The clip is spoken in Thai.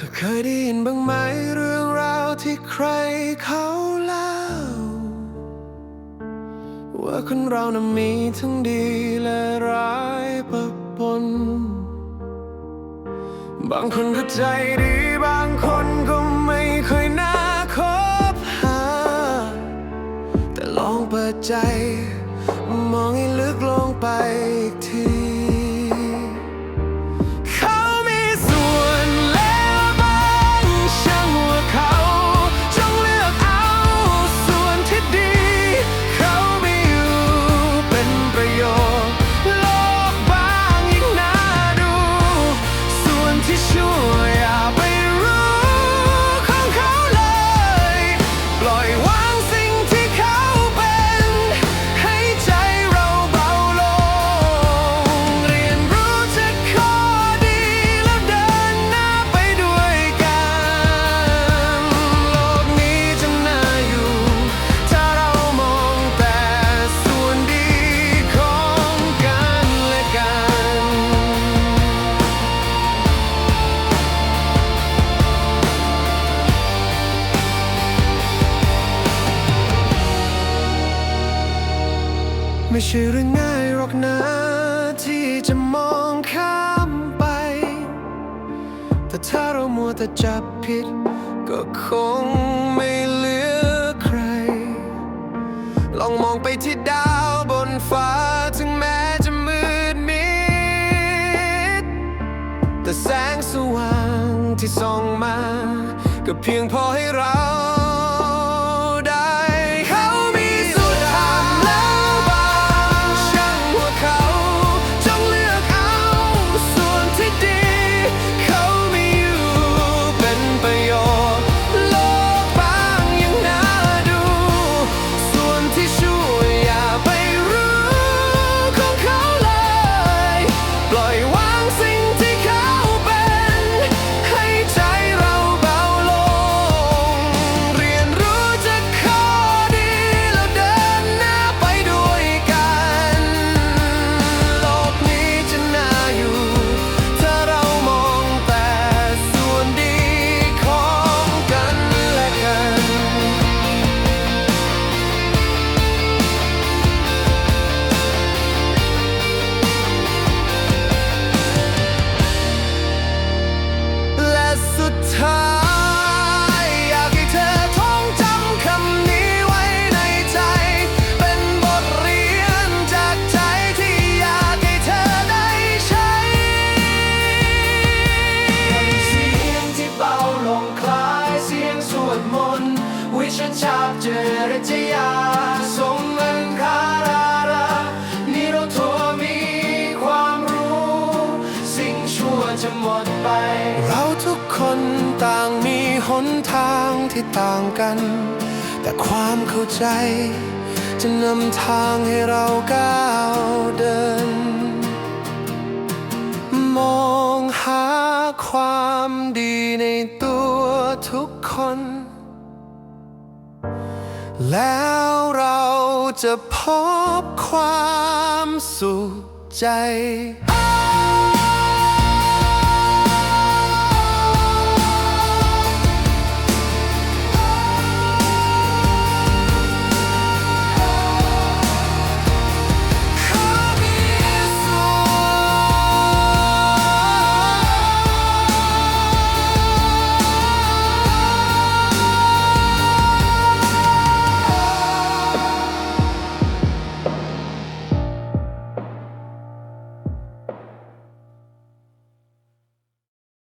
ธอเคยได้ยินบ้างไหมเรื่องราวที่ใครเขาเล่า ว่าคนเรานั้นมีทั้งดีและร้ายปะปน บางคนก็ใจดีบางคนก็ไม่ค่อยน่าคบหา แต่ลองเปิดใจ มองให้ลึกลงไปอีกที ไม่ใช่เรื่องง่ายหรอกนะที่จะมองข้ามไป แต่ถ้าเรามัวแต่จับผิด ก็คงไม่เหลือใคร ลองมองไปที่ดาวบนฟ้าถึงแม้จะมืดมิด แต่แสงสว่างที่ส่องมา ก็เพียงพอให้เรา ต่างมีหนทางที่ต่างกัน แต่ความเข้าใจ จะนำทางให้เราก้าวเดิน มองหาความดีในตัวทุกคน แล้วเราจะพบความสุขใจ